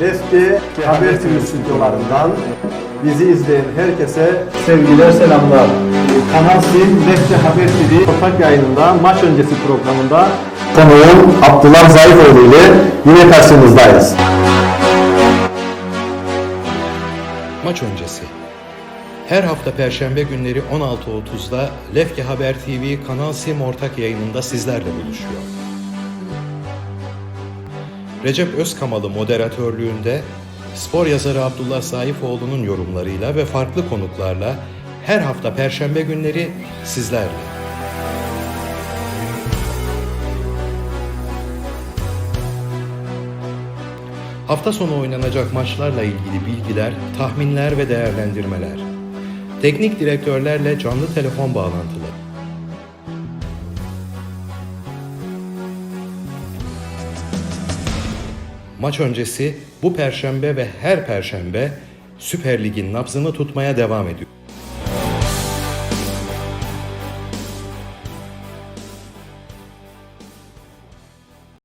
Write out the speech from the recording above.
Lefke Haber TV stüdyolarından bizi izleyen herkese Sevgiler, selamlar. Kanal Sim Lefke Haber TV ortak yayınında maç öncesi programında konuğum Abdullah Zayıfoğlu ile yine karşınızdayız. Maç öncesi. Her hafta Perşembe günleri 16.30'da Lefke Haber TV Kanal Sim ortak yayınında sizlerle buluşuyor. Recep Özkamalı moderatörlüğünde spor yazarı Abdullah Saifoğlu'nun yorumlarıyla ve farklı konuklarla her hafta Perşembe günleri sizlerle. Hafta sonu oynanacak maçlarla ilgili bilgiler, tahminler ve değerlendirmeler. Teknik direktörlerle canlı telefon bağlantıları. Maç öncesi bu perşembe ve her perşembe Süper Lig'in nabzını tutmaya devam ediyor.